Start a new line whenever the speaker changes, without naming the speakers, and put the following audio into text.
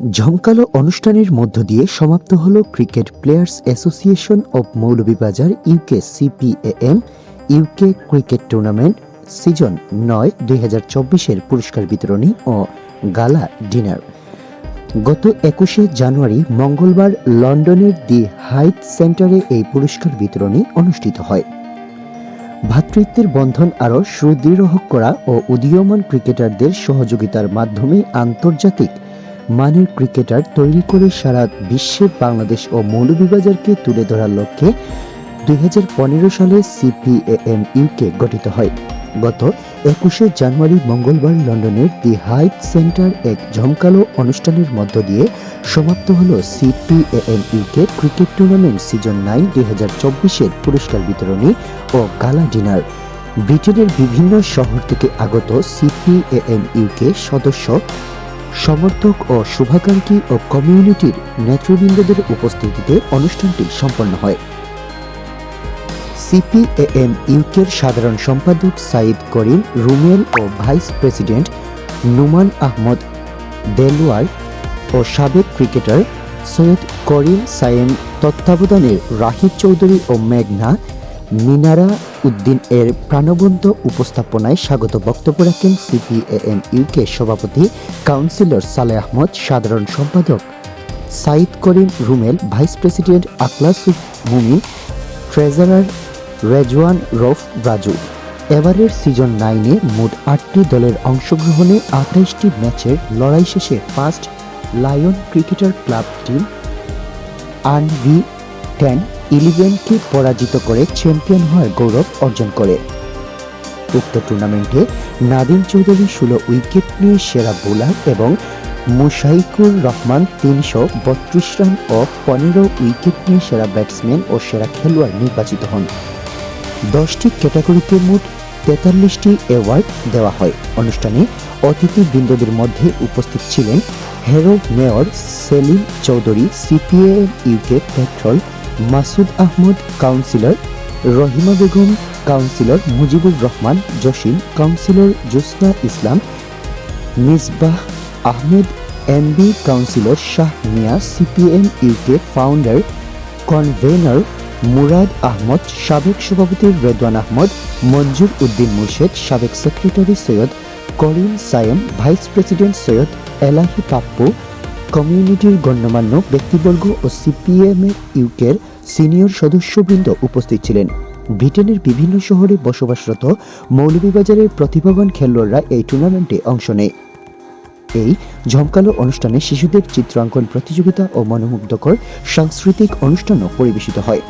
ঝমকালো অনুষ্ঠানের মধ্য দিয়ে সমাপ্ত হল cricket players association of Moulvibazar UK CPAAM, UK cricket tournament, season নয়, দুই হাজার চব্বিশের পুরস্কার বিতরণী ও গালা ডিনার। গত একুশে জানুয়ারি মঙ্গলবার লন্ডনের দি হাইট সেন্টারে এই পুরস্কার বিতরণী অনুষ্ঠিত হয়। ভ্রাতৃত্বের বন্ধন আরও সুদৃঢ় করা ও উদীয়মান ক্রিকেটারদের সহযোগিতার মাধ্যমে আন্তর্জাতিক মানের ক্রিকেটার তৈরি করে সারা বিশ্বে বাংলাদেশ ও মৌলভীবাজারকে তুলে ধরার লক্ষ্যে দুই সালে সিপিএএম ইউকে গঠিত হয়। গত একুশে জানুয়ারি মঙ্গলবার লন্ডনের দি হাইট সেন্টার এক জমকালো অনুষ্ঠানের মধ্য দিয়ে সমাপ্ত হল CPAAM UK cricket tournament season nine দুই হাজার চব্বিশের পুরস্কার বিতরণী ও গালা ডিনার। ব্রিটেনের বিভিন্ন শহর থেকে আগত সিপিএএম ইউকে সদস্য সমর্থক ও শুভাকাঙ্ক্ষী ও কমিউনিটির নেতৃবৃন্দদের উপস্থিতিতে অনুষ্ঠানটি সম্পন্ন হয়। সিপিএএম ইউকের সাধারণ সম্পাদক সাইদ করিম, রুমেল ও ভাইস প্রেসিডেন্ট নুমান আহমদ, দেলওয়ার ও সাবেক ক্রিকেটার সৈয়দ করিম সায়েম তত্ত্বাবধানে রাহিদ চৌধুরী ও মেঘনা মিনারা উদ্দিন এর প্রাণবন্ত উপস্থাপনায় স্বাগত বক্তব্য রাখেন সিপিএএম ইউকে সভাপতি কাউন্সিলর সালে আহমদ, সাধারণ সম্পাদক Sayed Karim Rumel, vice president Aklasuf Mumi treasurer Rezwan Rauf Raju. এবারের সিজন নাইনে মোট আটটি দলের অংশগ্রহণে আঠাইশটি ম্যাচের লড়াই শেষে first lion cricketer club team Anvi ten ইলেভেনকে পরাজিত করে চ্যাম্পিয়ন হওয়ার গৌরব অর্জন করে। উক্ত টুর্নামেন্টে নাদিম চৌধুরী ষোলো উইকেট নিয়ে সেরা বোলার এবং মুশাইকুর রহমান তিনশো বত্রিশ রান ও পনেরো উইকেট নিয়ে সেরা ব্যাটসম্যান ও সেরা খেলোয়াড় নির্বাচিত হন। দশটি ক্যাটাগরিতে মোট তেতাল্লিশটি অ্যাওয়ার্ড দেওয়া হয়। অনুষ্ঠানে অতিথিবৃন্দদের মধ্যে উপস্থিত ছিলেন Harrow mayor Selim Chowdhury, CPM UK patron Masud Ahmed, councillor Rahima Begum, councillor Mujibur Rahman, Jasim, councillor Josna Islam, Misbah Ahmed MB councillor Shah Mia, CPM UK founder convener Murad Ahmed, সাবেক সভাপতি রেদওয়ান আহমদ, মঞ্জুর উদ্দিন মুর্শেদ, সাবেক secretary Syed Karim Sayem, vice president Syed Elahi Pappu কমিউনিটির গণ্যমান্য ব্যক্তিবর্গ ও CPM এর ইউকের senior সদস্যবৃন্দ উপস্থিত ছিলেন। ব্রিটেনের বিভিন্ন শহরে বসবাসরত মৌলভীবাজারের প্রতিভাবান খেলোয়াড়রা এই টুর্নামেন্টে অংশ নেয়। এই ঝমকালো অনুষ্ঠানে শিশুদের চিত্রাঙ্কন প্রতিযোগিতা ও মনোমুগ্ধকর সাংস্কৃতিক অনুষ্ঠানও পরিবেশিত হয়।